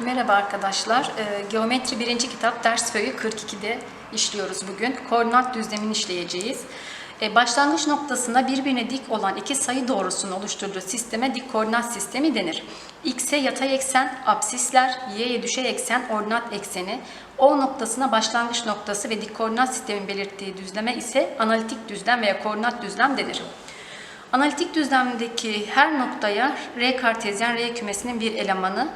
Merhaba arkadaşlar. Ee, Geometri 1. kitap ders föyü 42'de işliyoruz bugün. Koordinat düzlemini işleyeceğiz. Ee, başlangıç noktasında birbirine dik olan iki sayı doğrusunun oluşturduğu sisteme dik koordinat sistemi denir. X'e yatay eksen, absisler, Y'ye düşey eksen, ordinat ekseni, O noktasına başlangıç noktası ve dik koordinat sistemin belirttiği düzleme ise analitik düzlem veya koordinat düzlem denir. Analitik düzlemdeki her noktaya R kartezyen R kümesinin bir elemanı,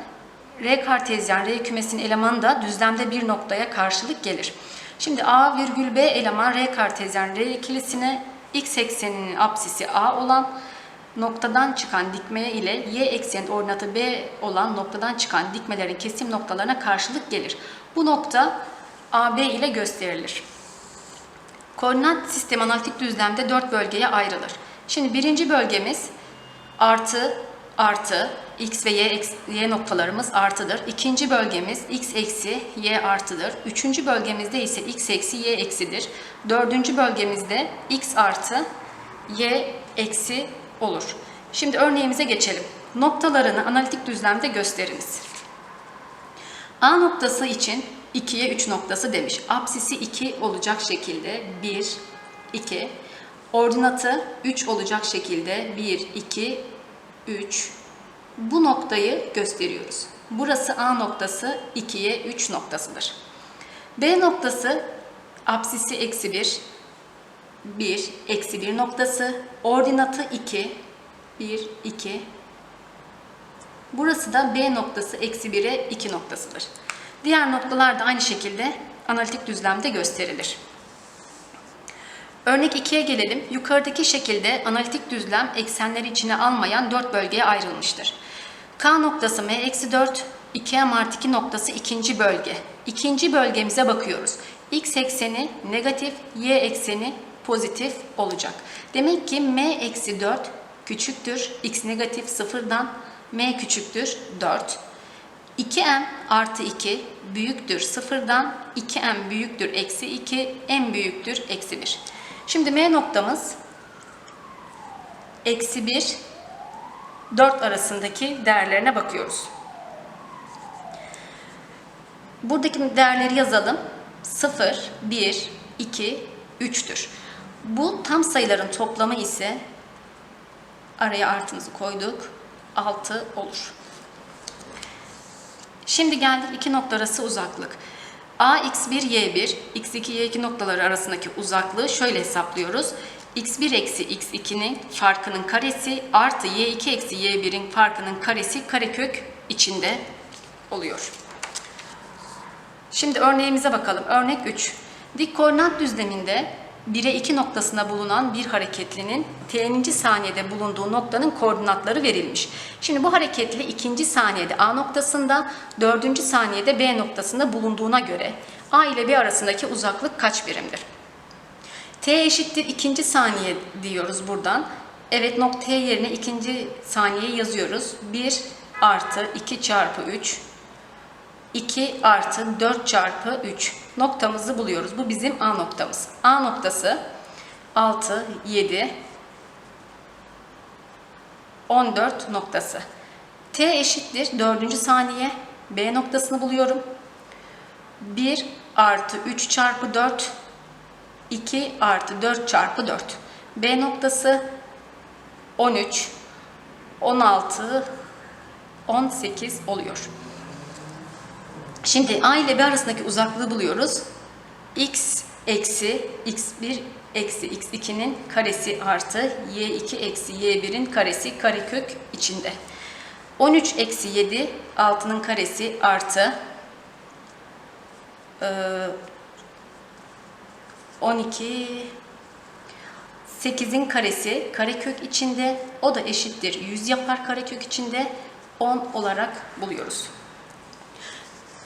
R kartezyen R kümesinin elemanı da düzlemde bir noktaya karşılık gelir. Şimdi A virgül B eleman R kartezyen R ikilisine x ekseninin apsisi A olan noktadan çıkan dikmeye ile y eksenin ordinatı B olan noktadan çıkan dikmelerin kesim noktalarına karşılık gelir. Bu nokta AB ile gösterilir. Koordinat sistemi analitik düzlemde dört bölgeye ayrılır. Şimdi birinci bölgemiz artı artı x ve y, y noktalarımız artıdır. İkinci bölgemiz x eksi y artıdır. Üçüncü bölgemizde ise x eksi y eksidir. Dördüncü bölgemizde x artı y eksi olur. Şimdi örneğimize geçelim. Noktalarını analitik düzlemde gösteriniz. A noktası için 2'ye 3 noktası demiş. Apsisi 2 olacak şekilde 1, 2. Ordinatı 3 olacak şekilde 1, 2, 3. Bu noktayı gösteriyoruz. Burası A noktası 2'ye 3 noktasıdır. B noktası apsisi eksi 1, 1, eksi 1 noktası. Ordinatı 2, 1, 2, Burası da B noktası eksi 1'e 2 noktasıdır. Diğer noktalar da aynı şekilde analitik düzlemde gösterilir. Örnek 2'ye gelelim. Yukarıdaki şekilde analitik düzlem eksenleri içine almayan 4 bölgeye ayrılmıştır. K noktası M eksi 4, 2M artı 2 noktası ikinci bölge. İkinci bölgemize bakıyoruz. X ekseni negatif, Y ekseni pozitif olacak. Demek ki M eksi 4 küçüktür, X negatif sıfırdan, M küçüktür 4. 2m artı 2 büyüktür sıfırdan, 2m büyüktür eksi 2, m büyüktür eksi 1. Şimdi m noktamız eksi 1, 4 arasındaki değerlerine bakıyoruz. Buradaki değerleri yazalım. 0, 1, 2, 3'tür. Bu tam sayıların toplamı ise araya artımızı koyduk. 6 olur. Şimdi geldik iki nokta arası uzaklık. A x1 y1, x2 y2 noktaları arasındaki uzaklığı şöyle hesaplıyoruz. X1 eksi x2'nin farkının karesi artı y2 eksi y1'in farkının karesi karekök içinde oluyor. Şimdi örneğimize bakalım. Örnek 3. Dik koordinat düzleminde 1'e 2 noktasında bulunan bir hareketlinin t'ninci saniyede bulunduğu noktanın koordinatları verilmiş. Şimdi bu hareketli ikinci saniyede A noktasında, dördüncü saniyede B noktasında bulunduğuna göre A ile B arasındaki uzaklık kaç birimdir? T eşittir ikinci saniye diyoruz buradan. Evet nokta yerine ikinci saniye yazıyoruz. 1 artı 2 çarpı 3 2 artı 4 çarpı 3 noktamızı buluyoruz. Bu bizim A noktamız. A noktası 6, 7, 14 noktası. T eşittir 4. saniye. B noktasını buluyorum. 1 artı 3 çarpı 4, 2 artı 4 çarpı 4. B noktası 13, 16, 18 oluyor. Şimdi A ile B arasındaki uzaklığı buluyoruz. x eksi x1 eksi x2'nin karesi artı y2 eksi y1'in karesi karekök içinde. 13 eksi 7 6'nın karesi artı 12 8'in karesi karekök içinde. O da eşittir 100 yapar karekök içinde 10 olarak buluyoruz.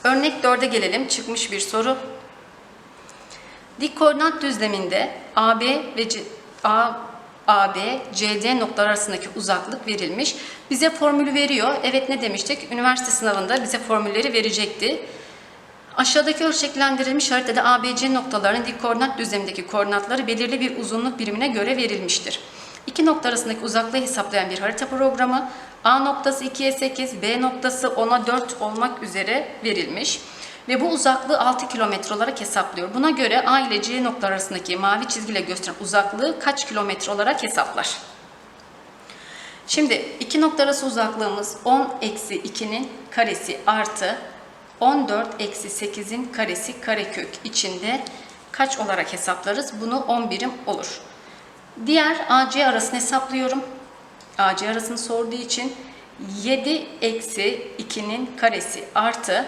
Örnek 4'e gelelim. Çıkmış bir soru. Dik koordinat düzleminde AB ve C, A, AB, CD noktalar arasındaki uzaklık verilmiş. Bize formülü veriyor. Evet ne demiştik? Üniversite sınavında bize formülleri verecekti. Aşağıdaki ölçeklendirilmiş haritada ABC noktalarının dik koordinat düzlemindeki koordinatları belirli bir uzunluk birimine göre verilmiştir. İki nokta arasındaki uzaklığı hesaplayan bir harita programı. A noktası 2'ye 8, B noktası 10'a 4 olmak üzere verilmiş. Ve bu uzaklığı 6 kilometre olarak hesaplıyor. Buna göre A ile C nokta arasındaki mavi çizgiyle gösteren uzaklığı kaç kilometre olarak hesaplar? Şimdi iki nokta arası uzaklığımız 10 eksi 2'nin karesi artı 14 eksi 8'in karesi karekök içinde kaç olarak hesaplarız? Bunu 10 birim olur. Diğer AC arasını hesaplıyorum. AC arasını sorduğu için 7 eksi 2'nin karesi artı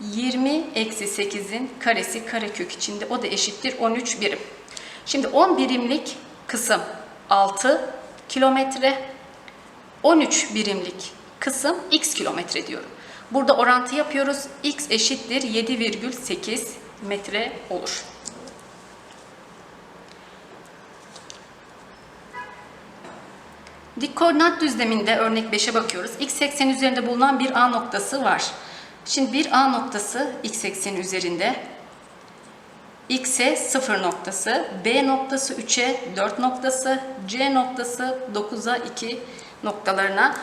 20 eksi 8'in karesi karekök içinde o da eşittir 13 birim. Şimdi 10 birimlik kısım 6 kilometre 13 birimlik kısım x kilometre diyorum. Burada orantı yapıyoruz. x eşittir 7,8 metre olur. Dik koordinat düzleminde örnek 5'e bakıyoruz. X ekseni üzerinde bulunan bir A noktası var. Şimdi bir A noktası X ekseni üzerinde. X'e 0 noktası, B noktası 3'e 4 noktası, C noktası 9'a 2 noktalarına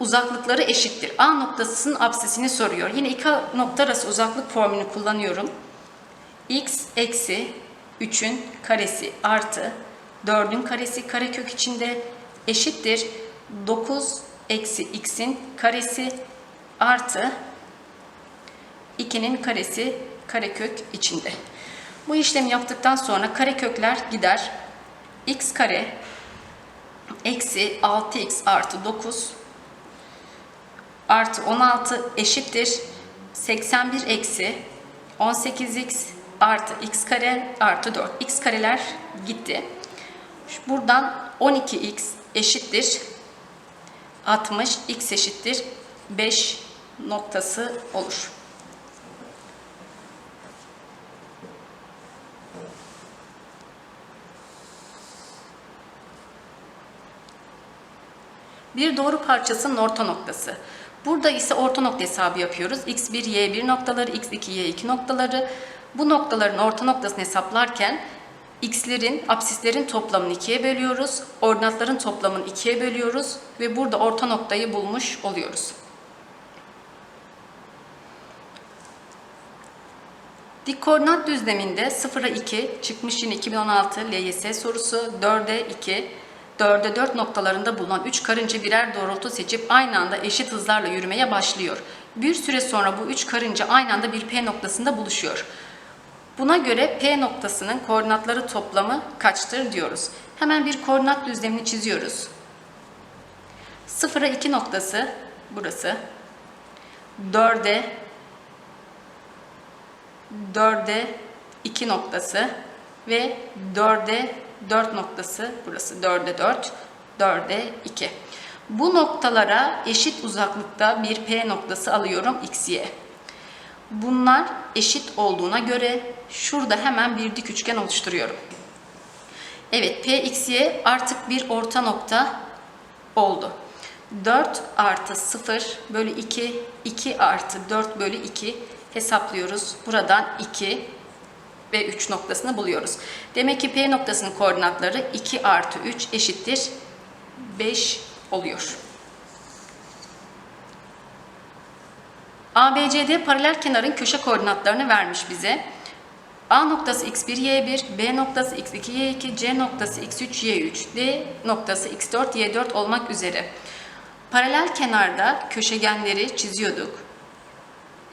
uzaklıkları eşittir. A noktasının absesini soruyor. Yine iki nokta arası uzaklık formülünü kullanıyorum. X eksi 3'ün karesi artı 4'ün karesi karekök içinde eşittir 9 eksi x'in karesi artı 2'nin karesi karekök içinde. Bu işlemi yaptıktan sonra karekökler gider. x kare eksi 6x artı 9 artı 16 eşittir 81 eksi 18x artı x kare artı 4. x kareler gitti. Buradan 12x eşittir 60, x eşittir 5 noktası olur. Bir doğru parçasının orta noktası. Burada ise orta nokta hesabı yapıyoruz. x1, y1 noktaları, x2, y2 noktaları. Bu noktaların orta noktasını hesaplarken x'lerin, absislerin toplamını ikiye bölüyoruz. Ordinatların toplamını ikiye bölüyoruz. Ve burada orta noktayı bulmuş oluyoruz. Dik koordinat düzleminde 0'a 2 çıkmış yine 2016 LYS sorusu, 4'e 2, 4'e 4 noktalarında bulunan 3 karınca birer doğrultu seçip aynı anda eşit hızlarla yürümeye başlıyor. Bir süre sonra bu 3 karınca aynı anda bir P noktasında buluşuyor. Buna göre P noktasının koordinatları toplamı kaçtır diyoruz. Hemen bir koordinat düzlemini çiziyoruz. 0'a 2 noktası burası. 4'e 4'e 2 noktası ve 4'e 4 noktası burası 4'e 4, 4'e 2. Bu noktalara eşit uzaklıkta bir P noktası alıyorum x, y. Bunlar eşit olduğuna göre şurada hemen bir dik üçgen oluşturuyorum. Evet P, x, y artık bir orta nokta oldu. 4 artı 0 bölü 2, 2 artı 4 bölü 2 hesaplıyoruz. Buradan 2 ve 3 noktasını buluyoruz. Demek ki P noktasının koordinatları 2 artı 3 eşittir 5 oluyor. ABCD paralel kenarın köşe koordinatlarını vermiş bize. A noktası x1, y1, B noktası x2, y2, C noktası x3, y3, D noktası x4, y4 olmak üzere. Paralel kenarda köşegenleri çiziyorduk.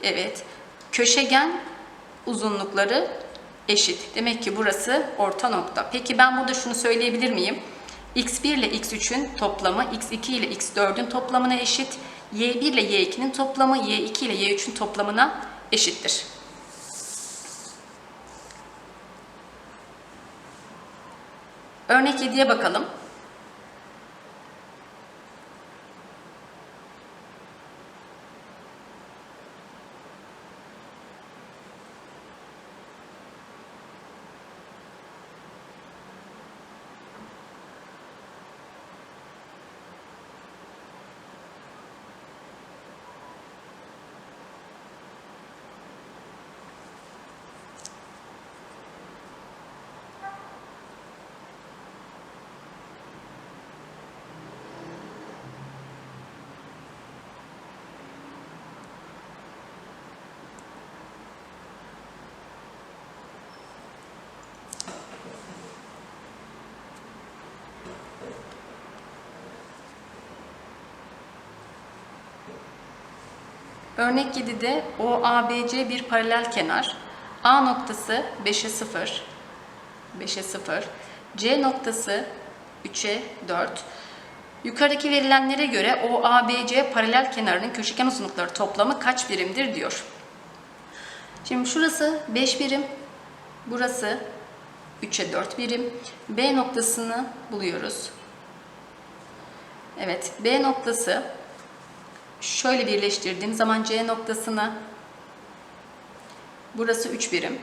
Evet. Köşegen uzunlukları eşit. Demek ki burası orta nokta. Peki ben burada şunu söyleyebilir miyim? x1 ile x3'ün toplamı x2 ile x4'ün toplamına eşit. y1 ile y2'nin toplamı y2 ile y3'ün toplamına eşittir. Örnek 7'ye bakalım. Örnek 7'de OABC bir paralel kenar. A noktası 5'e 0, 5'e 0. C noktası 3'e 4. Yukarıdaki verilenlere göre OABC paralel kenarının köşegen uzunlukları toplamı kaç birimdir diyor. Şimdi şurası 5 birim, burası 3'e 4 birim. B noktasını buluyoruz. Evet, B noktası şöyle birleştirdiğim zaman C noktasını burası 3 birim.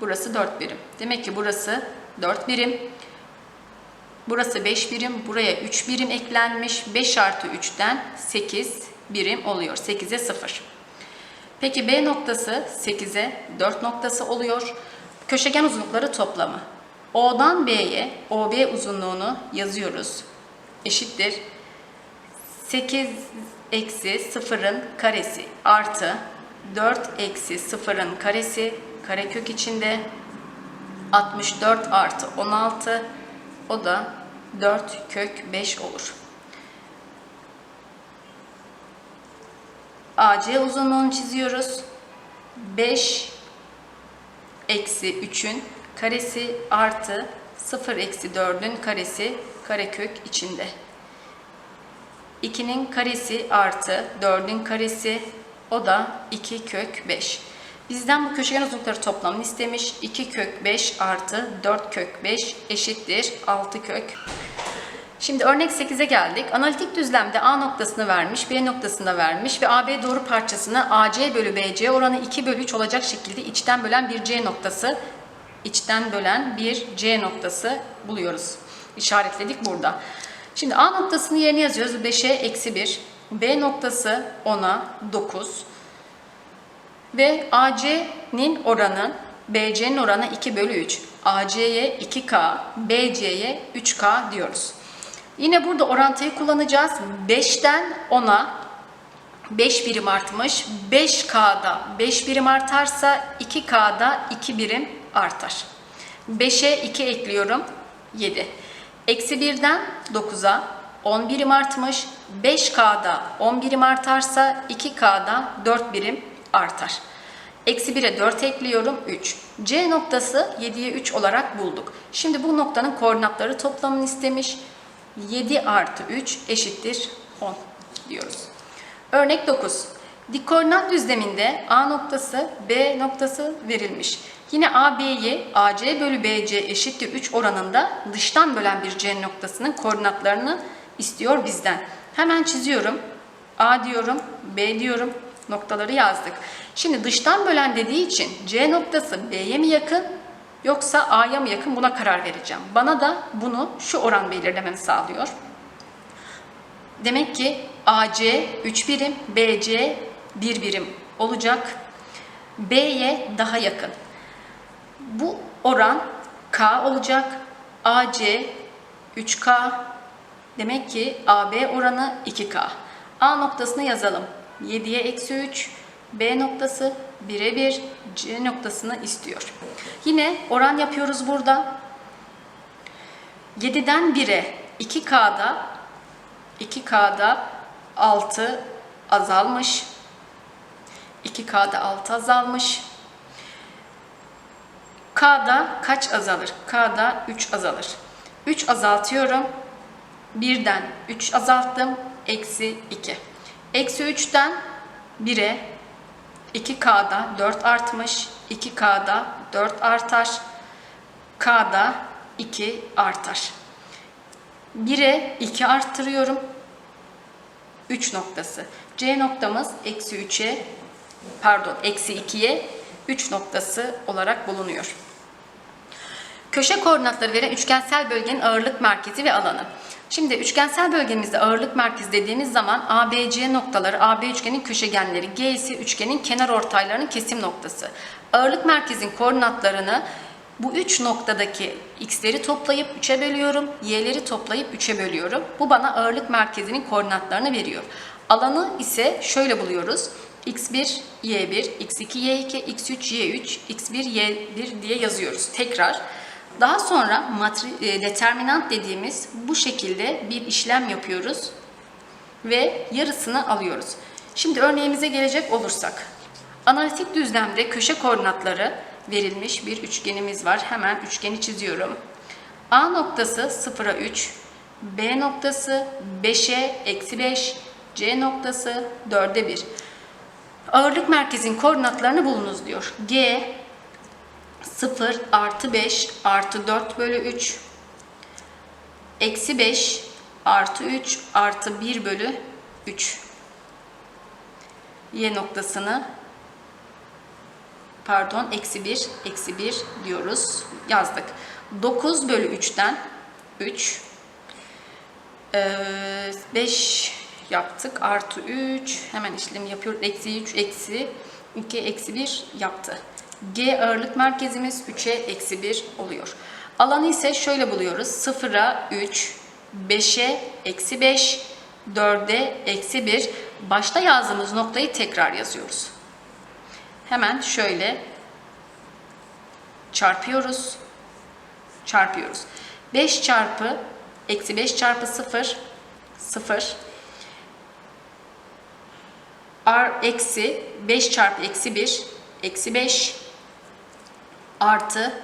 Burası 4 birim. Demek ki burası 4 birim. Burası 5 birim. Buraya 3 birim eklenmiş. 5 artı 3'ten 8 birim oluyor. 8'e 0. Peki B noktası 8'e 4 noktası oluyor. Köşegen uzunlukları toplamı. O'dan B'ye OB uzunluğunu yazıyoruz. Eşittir. 8 eksi 0'ın karesi artı 4 eksi 0'ın karesi karekök içinde 64 artı 16 o da 4 kök 5 olur. AC uzunluğunu çiziyoruz. 5 eksi 3'ün karesi artı 0 eksi 4'ün karesi karekök içinde. 2'nin karesi artı 4'ün karesi o da 2 kök 5. Bizden bu köşegen uzunlukları toplamını istemiş. 2 kök 5 artı 4 kök 5 eşittir 6 kök. Şimdi örnek 8'e geldik. Analitik düzlemde A noktasını vermiş, B noktasını vermiş ve AB doğru parçasını AC bölü BC oranı 2 bölü 3 olacak şekilde içten bölen bir C noktası, içten bölen bir C noktası buluyoruz. İşaretledik burada. Şimdi A noktasını yerine yazıyoruz. 5'e eksi 1. B noktası 10'a 9. Ve AC'nin oranı BC'nin oranı 2 bölü 3. AC'ye 2K, BC'ye 3K diyoruz. Yine burada orantıyı kullanacağız. 5'ten 10'a 5 birim artmış. 5K'da 5 birim artarsa 2K'da 2 birim artar. 5'e 2 ekliyorum. 7. Eksi 1'den 9'a 10 birim artmış. 5K'da 10 birim artarsa 2K'da 4 birim artar. Eksi 1'e 4 ekliyorum 3. C noktası 7'ye 3 olarak bulduk. Şimdi bu noktanın koordinatları toplamını istemiş. 7 artı 3 eşittir 10 diyoruz. Örnek 9. Dik koordinat düzleminde A noktası B noktası verilmiş. Yine AB'yi AC bölü BC eşittir 3 oranında dıştan bölen bir C noktasının koordinatlarını istiyor bizden. Hemen çiziyorum. A diyorum, B diyorum, noktaları yazdık. Şimdi dıştan bölen dediği için C noktası B'ye mi yakın yoksa A'ya mı yakın buna karar vereceğim. Bana da bunu şu oran belirlememi sağlıyor. Demek ki AC 3 birim, BC 1 birim olacak. B'ye daha yakın. Bu oran K olacak. AC 3K. Demek ki AB oranı 2K. A noktasını yazalım. 7'ye eksi 3. B noktası 1'e 1. C noktasını istiyor. Yine oran yapıyoruz burada. 7'den 1'e 2K'da 2K'da 6 azalmış. 2K'da 6 azalmış. K'da kaç azalır? K'da 3 azalır. 3 azaltıyorum. 1'den 3 azalttım. Eksi 2. Eksi 3'ten 1'e 2K'da 4 artmış. 2K'da 4 artar. K'da 2 artar. 1'e 2 arttırıyorum. 3 noktası. C noktamız eksi 3'e pardon eksi 2'ye 3 noktası olarak bulunuyor. Köşe koordinatları veren üçgensel bölgenin ağırlık merkezi ve alanı. Şimdi üçgensel bölgemizde ağırlık merkezi dediğimiz zaman ABC noktaları, AB üçgenin köşegenleri, G ise üçgenin kenar ortaylarının kesim noktası. Ağırlık merkezin koordinatlarını bu üç noktadaki x'leri toplayıp 3'e bölüyorum, y'leri toplayıp 3'e bölüyorum. Bu bana ağırlık merkezinin koordinatlarını veriyor. Alanı ise şöyle buluyoruz. x1, y1, x2, y2, x3, y3, x1, y1 diye yazıyoruz. Tekrar. Daha sonra matri, e, determinant dediğimiz bu şekilde bir işlem yapıyoruz ve yarısını alıyoruz. Şimdi örneğimize gelecek olursak. Analitik düzlemde köşe koordinatları verilmiş bir üçgenimiz var. Hemen üçgeni çiziyorum. A noktası 0'a 3, B noktası 5'e eksi 5, C noktası 4'e 1. Ağırlık merkezin koordinatlarını bulunuz diyor. G 0 artı 5 artı 4 bölü 3 eksi 5 artı 3 artı 1 bölü 3 y noktasını pardon eksi 1 eksi 1 diyoruz yazdık. 9 bölü 3'ten 3 ee, 5 yaptık artı 3 hemen işlemi yapıyoruz eksi 3 eksi 2 eksi 1 yaptı G ağırlık merkezimiz 3'e eksi 1 oluyor. Alanı ise şöyle buluyoruz. 0'a 3, 5'e eksi 5, 4'e eksi 1. Başta yazdığımız noktayı tekrar yazıyoruz. Hemen şöyle çarpıyoruz. Çarpıyoruz. 5 çarpı eksi 5 çarpı 0 0 R eksi 5 çarpı eksi 1 eksi 5 artı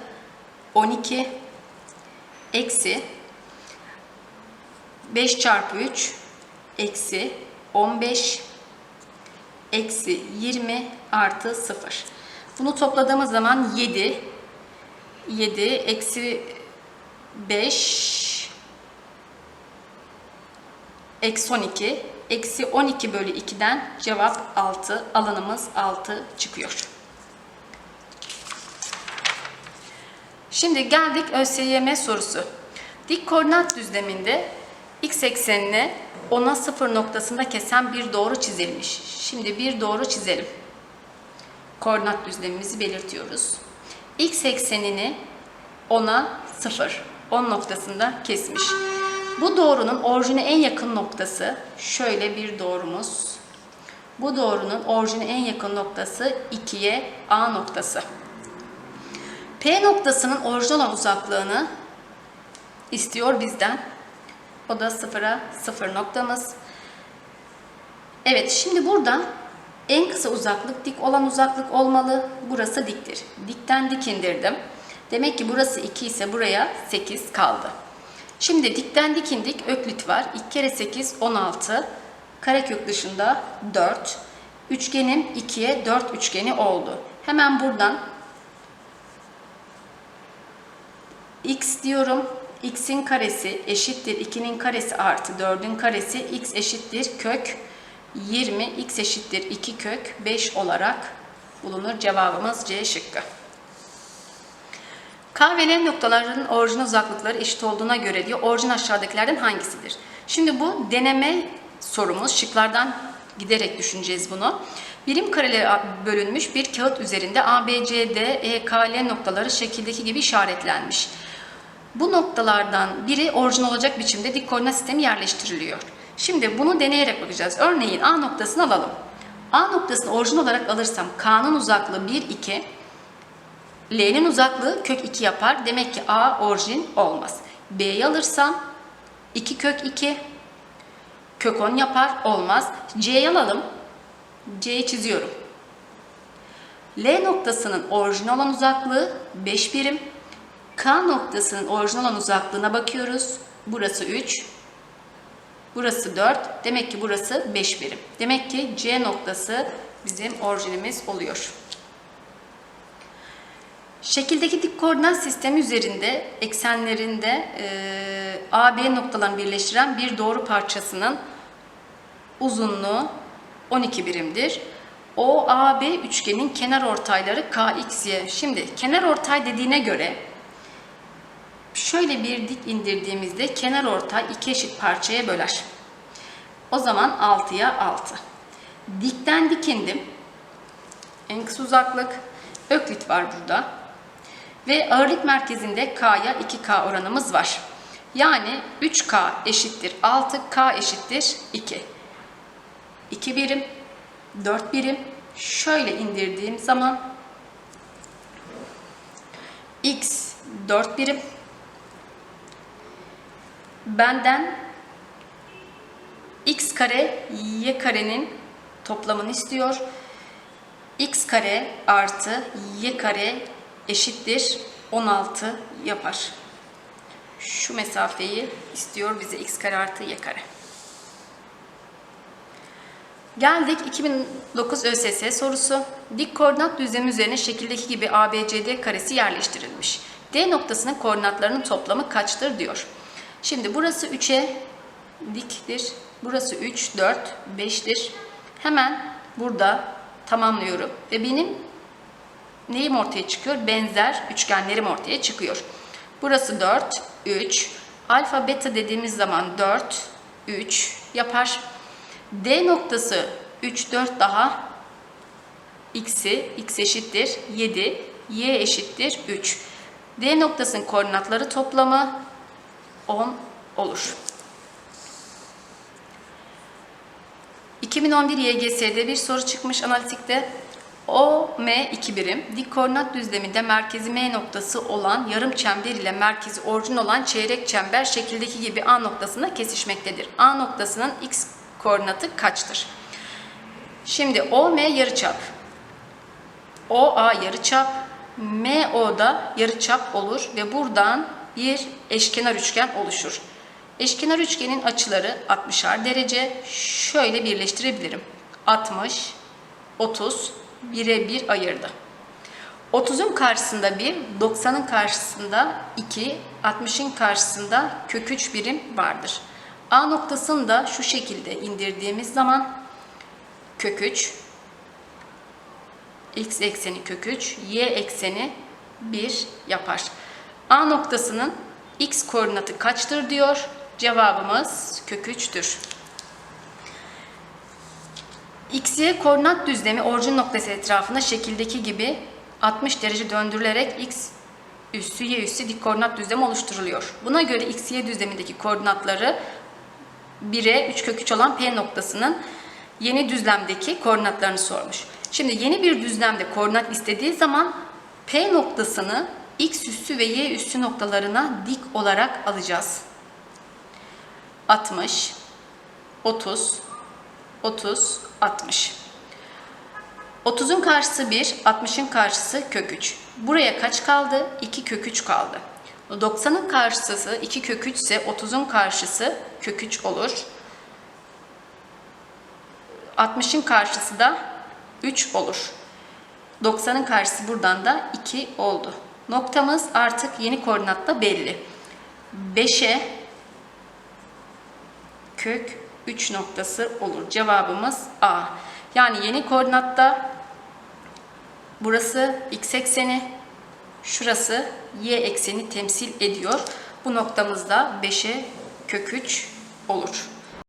12 eksi 5 çarpı 3 eksi 15 eksi 20 artı 0. Bunu topladığımız zaman 7 7 eksi 5 eksi 12 eksi 12 bölü 2'den cevap 6 alanımız 6 çıkıyor. Şimdi geldik ÖSYM sorusu. Dik koordinat düzleminde x eksenini 10'a 0 noktasında kesen bir doğru çizilmiş. Şimdi bir doğru çizelim. Koordinat düzlemimizi belirtiyoruz. X eksenini 10'a 0, 10 noktasında kesmiş. Bu doğrunun orijine en yakın noktası şöyle bir doğrumuz. Bu doğrunun orijine en yakın noktası 2'ye A noktası. P noktasının orijinal uzaklığını istiyor bizden. O da sıfıra sıfır noktamız. Evet şimdi burada en kısa uzaklık dik olan uzaklık olmalı. Burası diktir. Dikten dik indirdim. Demek ki burası 2 ise buraya 8 kaldı. Şimdi dikten dik indik öklit var. 2 kere 8 16. Karekök dışında 4. Üçgenim 2'ye 4 üçgeni oldu. Hemen buradan x diyorum. x'in karesi eşittir 2'nin karesi artı 4'ün karesi x eşittir kök 20 x eşittir 2 kök 5 olarak bulunur. Cevabımız C şıkkı. K ve L noktalarının orijin uzaklıkları eşit olduğuna göre diyor orijin aşağıdakilerden hangisidir? Şimdi bu deneme sorumuz. Şıklardan giderek düşüneceğiz bunu. Birim karelere bölünmüş bir kağıt üzerinde A, B, C, D, E, K, L noktaları şekildeki gibi işaretlenmiş. Bu noktalardan biri orijin olacak biçimde dik koordinat sistemi yerleştiriliyor. Şimdi bunu deneyerek bakacağız. Örneğin A noktasını alalım. A noktasını orijin olarak alırsam K'nın uzaklığı 1, 2, L'nin uzaklığı kök 2 yapar. Demek ki A orijin olmaz. B'yi alırsam 2 kök 2 kök 10 yapar. Olmaz. C'yi alalım. C'yi çiziyorum. L noktasının orijin olan uzaklığı 5 birim. K noktasının orijinal olan uzaklığına bakıyoruz. Burası 3. Burası 4. Demek ki burası 5 birim. Demek ki C noktası bizim orijinimiz oluyor. Şekildeki dik koordinat sistemi üzerinde eksenlerinde e, A, B noktalarını birleştiren bir doğru parçasının uzunluğu 12 birimdir. O, A, B üçgenin kenar ortayları K, X, Y. Şimdi kenar ortay dediğine göre şöyle bir dik indirdiğimizde kenar ortay iki eşit parçaya böler. O zaman 6'ya 6. Dikten dik indim. En kısa uzaklık. Öklit var burada. Ve ağırlık merkezinde K'ya 2K oranımız var. Yani 3K eşittir 6K eşittir 2. 2 birim, 4 birim. Şöyle indirdiğim zaman X 4 birim, benden x kare y karenin toplamını istiyor. x kare artı y kare eşittir 16 yapar. Şu mesafeyi istiyor bize x kare artı y kare. Geldik 2009 ÖSS sorusu. Dik koordinat düzlemi üzerine şekildeki gibi ABCD karesi yerleştirilmiş. D noktasının koordinatlarının toplamı kaçtır diyor. Şimdi burası 3'e diktir. Burası 3, 4, 5'tir. Hemen burada tamamlıyorum. Ve benim neyim ortaya çıkıyor? Benzer üçgenlerim ortaya çıkıyor. Burası 4, 3. Alfa beta dediğimiz zaman 4, 3 yapar. D noktası 3, 4 daha x'i, x eşittir 7, y eşittir 3. D noktasının koordinatları toplamı 10 olur. 2011 YGS'de bir soru çıkmış analitikte. O, M 2 birim. Dik koordinat düzleminde merkezi M noktası olan yarım çember ile merkezi orijin olan çeyrek çember şekildeki gibi A noktasında kesişmektedir. A noktasının x koordinatı kaçtır? Şimdi OM yarıçap. OA yarıçap. MO da yarıçap olur ve buradan bir eşkenar üçgen oluşur. Eşkenar üçgenin açıları 60'ar derece. Şöyle birleştirebilirim. 60, 30, 1'e 1 ayırdı. 30'un karşısında 1, 90'ın karşısında 2, 60'ın karşısında kök 3 birim vardır. A noktasını da şu şekilde indirdiğimiz zaman kök 3, x ekseni kök 3, y ekseni 1 yapar. A noktasının x koordinatı kaçtır diyor. Cevabımız kök 3'tür. X, Y koordinat düzlemi orijin noktası etrafında şekildeki gibi 60 derece döndürülerek X üssü Y üssü dik koordinat düzlemi oluşturuluyor. Buna göre X, Y düzlemindeki koordinatları 1'e 3 kök 3 olan P noktasının yeni düzlemdeki koordinatlarını sormuş. Şimdi yeni bir düzlemde koordinat istediği zaman P noktasını X üssü ve Y üssü noktalarına dik olarak alacağız. 60, 30, 30, 60. 30'un karşısı 1, 60'ın karşısı kök 3. Buraya kaç kaldı? 2 kök 3 kaldı. 90'ın karşısı 2 kök 3 ise 30'un karşısı kök 3 olur. 60'ın karşısı da 3 olur. 90'ın karşısı buradan da 2 oldu. Noktamız artık yeni koordinatta belli. 5'e kök 3 noktası olur. Cevabımız A. Yani yeni koordinatta burası x ekseni, şurası y ekseni temsil ediyor. Bu noktamızda 5'e kök 3 olur.